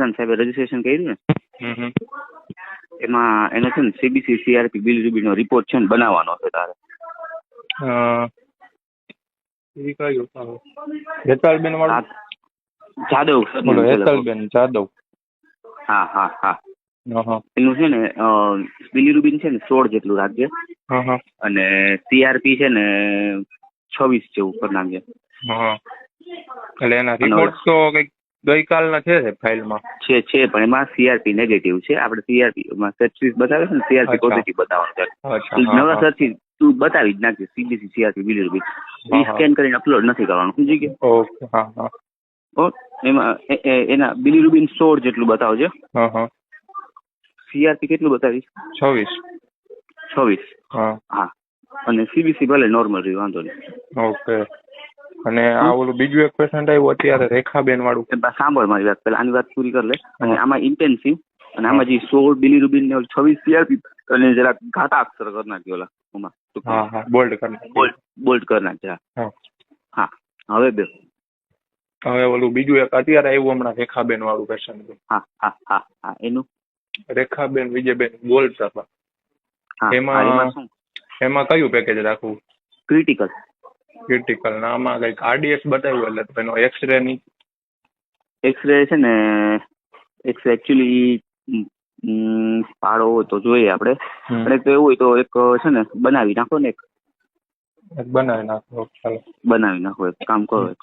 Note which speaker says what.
Speaker 1: નિશાંત સાહેબે રજીસ્ટ્રેશન કર્યું ને? એમાં એનો છે ને સીબીસી સીઆરપી બિલ રૂબીનો રિપોર્ટ છે ને બનાવવાનો છે તારે.
Speaker 2: હેતલબેન વાળું?
Speaker 1: જાદવ.
Speaker 2: હેતલબેન જાદવ.
Speaker 1: હા હા હા. એનું છે ને બિલીરુબિન છે ને સોળ જેટલું રાખજે અને સીઆરપી છે ને છવ્વીસ જેવું કરી નાખજે
Speaker 2: એટલે એના રિપોર્ટ તો કંઈક ગઈકાલના છે ને ફાઇલમાં?
Speaker 1: છે છે પણ એમાં સીઆરપી નેગેટિવ છે. આપણે સીઆરપી માં સર્ચિસ બતાવે છે ને સીઆરપી. પોઝિટિવ બતાવવાનું નવા. સર્ચિસ તું બતાવી જ નાખજે CBC CRP bill
Speaker 2: rupee
Speaker 1: scan કરીને અપલોડ નથી કરવાનું સમજી ગયો?
Speaker 2: ઓકે હા હા.
Speaker 1: ઓ, એમાં એના બિલીરુબિન સોળ જેટલું બતાવજો.
Speaker 2: હા હા.
Speaker 1: સીઆરપી કેટલું બતાવીશ?
Speaker 2: છવ્વીસ.
Speaker 1: છવ્વીસ.
Speaker 2: હા.
Speaker 1: હા. અને સીબીસી ભલે નોર્મલ રહ્યું વાંધો નહીં.
Speaker 2: ઓકે. અને આ ઓલું બીજું એક પેશન્ટ આવ્યું અત્યારે રેખાબેન વાળું.
Speaker 1: સાંભળ મારી વાત પેલા આની વાત પૂરી કરી લે. અને આમાં ઇન્ટેન્સિવ અને આમાં જે સોળ બિલીરુબિન ને છવ્વીસ સીઆરપી અને જરા ઘાટા અક્ષર કરી નાખ્યો ઓલા ઓમાં
Speaker 2: બોલ્ડ કરી
Speaker 1: બોલ્ડ બોલ્ટ કરી નાખજે હા. હવે બે.
Speaker 2: હવે ઓલું બીજું એક અત્યારે આવ્યું હમણાં રેખાબેન વાળું પેશન્ટ
Speaker 1: હા હા હા હા એનું?
Speaker 2: રેખાબેન વિજયબેન બોલ્ડ હતા એમાં-
Speaker 1: એમાં
Speaker 2: કયું પેકેજ રાખવું?
Speaker 1: ક્રિટિકલ
Speaker 2: ક્રિટિકલ ને આમાં કંઈક આરડીએક્સ બતાવ્યું એટલે એનો એક્સરે ની.
Speaker 1: એક્સરે છે ને એક્સરે એકચ્યુઅલી પાડો હોય તો જોઈએ આપણે. અને તો એવું હોય તો એક છે ને બનાવી નાખો ને એક
Speaker 2: બનાવી નાખો ચાલો.
Speaker 1: બનાવી નાખો એક કામ કરો એક.